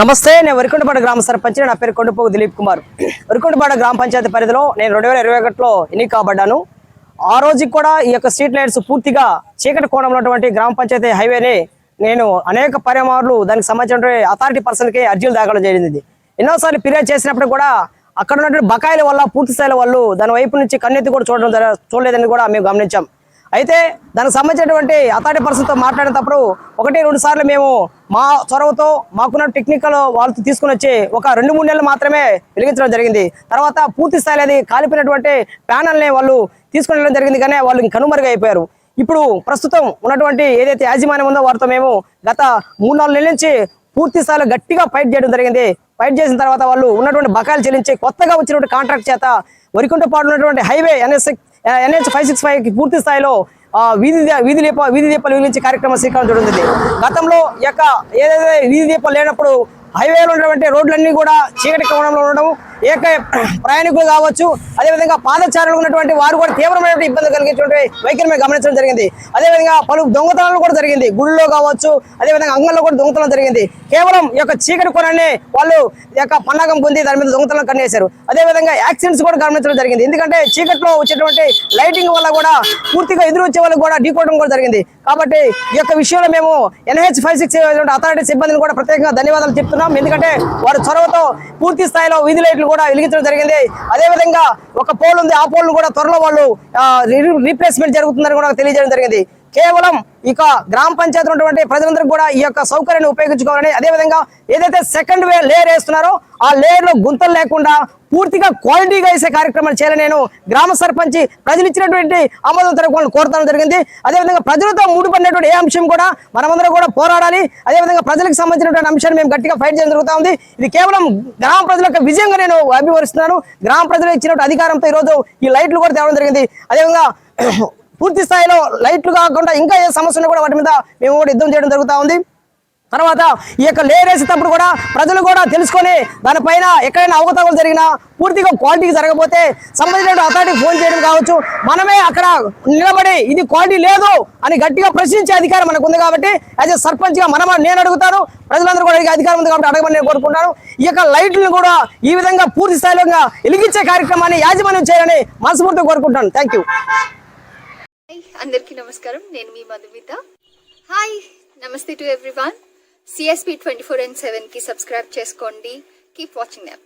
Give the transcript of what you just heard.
నమస్తే నేను వరికొండపాడు గ్రామ సర్పంచ్ నా పేరు కొండపోగు దిలీప్ కుమార్. వరికొండపాడు గ్రామ పంచాయతీ పరిధిలో నేను రెండు వేల ఇరవై ఒకటిలో ఎన్నిక కాబడ్డాను. ఆ రోజుకి కూడా ఈ యొక్క స్ట్రీట్ లైట్స్ పూర్తిగా చీకటి కోణంలో ఉన్నటువంటి గ్రామ పంచాయతీ హైవేని నేను అనేక పరిమాణాలు దానికి సంబంధించిన అథారిటీ పర్సన్కి అర్జీలు దాఖలు జరిగింది. ఎన్నోసార్లు ఫిర్యాదు చేసినప్పుడు కూడా అక్కడ ఉన్నటువంటి బకాయిల వల్ల పూర్తి స్థాయిల వాళ్ళు దాని వైపు నుంచి కన్నెత్తి కూడా చూడడం చూడలేదని కూడా మేము గమనించాం. అయితే దానికి సంబంధించినటువంటి అథారిటీ పర్సన్తో మాట్లాడేటప్పుడు ఒకటి రెండు సార్లు మేము మా చొరవతో మాకున్న టెక్నికల్ వాళ్ళతో తీసుకుని వచ్చి ఒక రెండు మూడు నెలలు మాత్రమే వెలిగించడం జరిగింది. తర్వాత పూర్తి స్థాయిలో అది కాలిపోయినటువంటి ప్యానల్ని వాళ్ళు తీసుకుని వెళ్ళడం జరిగింది కానీ వాళ్ళు కనుమరుగైపోయారు ఇప్పుడు ప్రస్తుతం ఉన్నటువంటి ఏదైతే యాజమాన్యం ఉందో వారితో మేము గత మూడు నాలుగు నెలల నుంచి పూర్తి స్థాయిలో గట్టిగా ఫైట్ చేయడం జరిగింది. ఫైట్ చేసిన తర్వాత వాళ్ళు ఉన్నటువంటి బకాయిలు చెల్లించి కొత్తగా వచ్చినటువంటి కాంట్రాక్ట్ చేత వరికుంటపాడు ఉన్నటువంటి హైవే ఎన్ఎస్ఎక్ ఎన్హెచ్ ఫైవ్ సిక్స్ ఫైవ్కి పూర్తి స్థాయిలో వీధి వీధి దీప వీధి దీపాలు వెలిగించే కార్యక్రమం శ్రీకారం చూడండి గతంలో యొక్క ఏదైతే వీధి దీపాలు లేనప్పుడు హైవేలో ఉన్నటువంటి రోడ్లన్నీ కూడా చీకటి కోణంలో ఉండడం ఏక ప్రయాణికులు కావచ్చు అదేవిధంగా పాదచారులు ఉన్నటువంటి వారు కూడా తీవ్రమైనటువంటి ఇబ్బంది కలిగేటువంటి వైఖరి మేము గమనించడం జరిగింది. అదేవిధంగా పలు దొంగతనాలు కూడా జరిగింది. గుళ్ళలో కావచ్చు అదేవిధంగా అంగంలో కూడా దొంగతనం జరిగింది. కేవలం ఈ యొక్క చీకటి కొనని వాళ్ళు ఈ యొక్క పన్నాగం పొంది దాని మీద దొంగతనం కన్నేశారు. అదేవిధంగా యాక్సిడెంట్స్ కూడా గమనించడం జరిగింది. ఎందుకంటే చీకట్లో వచ్చేటువంటి లైటింగ్ వల్ల కూడా పూర్తిగా ఎదురు వచ్చే వాళ్ళకి కూడా ఢీకోవడం కూడా జరిగింది. కాబట్టి ఈ యొక్క విషయంలో మేము ఎన్హెచ్ ఫైవ్ సిక్స్ అథారిటీ సిబ్బందిని కూడా ప్రత్యేకంగా ధన్యవాదాలు చెప్తున్నాం. ఎందుకంటే వారి చొరవతో పూర్తి స్థాయిలో వీధి లైట్లు కూడా వెలిగించడం జరిగింది. అదేవిధంగా ఒక పోల్ ఉంది. ఆ పోల్ కూడా త్వరలో వాళ్ళు రీప్లేస్మెంట్ జరుగుతుందని కూడా తెలియజేయడం జరిగింది. కేవలం ఇక గ్రామ పంచాయతీ ఉన్నటువంటి ప్రజలందరూ కూడా ఈ యొక్క సౌకర్యాన్ని ఉపయోగించుకోవాలని అదేవిధంగా ఏదైతే సెకండ్ వే లేయర్ వేస్తున్నారో ఆ లేయర్లో గుంతలు లేకుండా పూర్తిగా క్వాలిటీగా వేసే కార్యక్రమాలు చేయాలని నేను గ్రామ సర్పంచ్ ప్రజలు ఇచ్చినటువంటి ఆమోదం తరపు కోరడం జరిగింది. అదేవిధంగా ప్రజలతో ముడిపడినటువంటి ఏ అంశం కూడా మనమందరం కూడా పోరాడాలి. అదేవిధంగా ప్రజలకు సంబంధించినటువంటి అంశాన్ని మేము గట్టిగా ఫైట్ చేయడం జరుగుతూ ఉంది. ఇది కేవలం గ్రామ ప్రజల యొక్క విజయంగా నేను అభివరిస్తున్నాను గ్రామ ప్రజలు ఇచ్చినటువంటి అధికారంతో ఈరోజు ఈ లైట్లు కూడా తేవడం జరిగింది. అదేవిధంగా పూర్తి స్థాయిలో లైట్లు కాకుండా ఇంకా ఏ సమస్యలు కూడా వాటి మీద మేము కూడా యుద్ధం చేయడం జరుగుతూ ఉంది. తర్వాత ఈ యొక్క లేరేసేటప్పుడు కూడా ప్రజలు కూడా తెలుసుకొని దానిపైన ఎక్కడైనా అవకతవకలు జరిగినా పూర్తిగా క్వాలిటీకి జరగకపోతే సంబంధించిన అథారిటీకి ఫోన్ చేయడం కావచ్చు. మనమే అక్కడ నిలబడి ఇది క్వాలిటీ లేదు అని గట్టిగా ప్రశ్నించే అధికారం మనకు ఉంది కాబట్టి యాజ్ ఎ సర్పంచ్గా మనం నేను అడుగుతాను. ప్రజలందరూ కూడా అడిగే అధికారం ఉంది కాబట్టి అడగమని నేను కోరుకుంటాను. ఈ యొక్క లైట్లను కూడా ఈ విధంగా పూర్తి స్థాయిలో వెలిగించే కార్యక్రమాన్ని యాజమాన్యం చేయాలని మనస్ఫూర్తిగా కోరుకుంటాను థ్యాంక్ యూ హాయ్ అందరికీ నమస్కారం. నేను మీ మధుమిత. హాయ్ నమస్తే to everyone CSP twenty four and సెవెన్కి సబ్స్క్రైబ్ చేసుకోండి. Keep watching app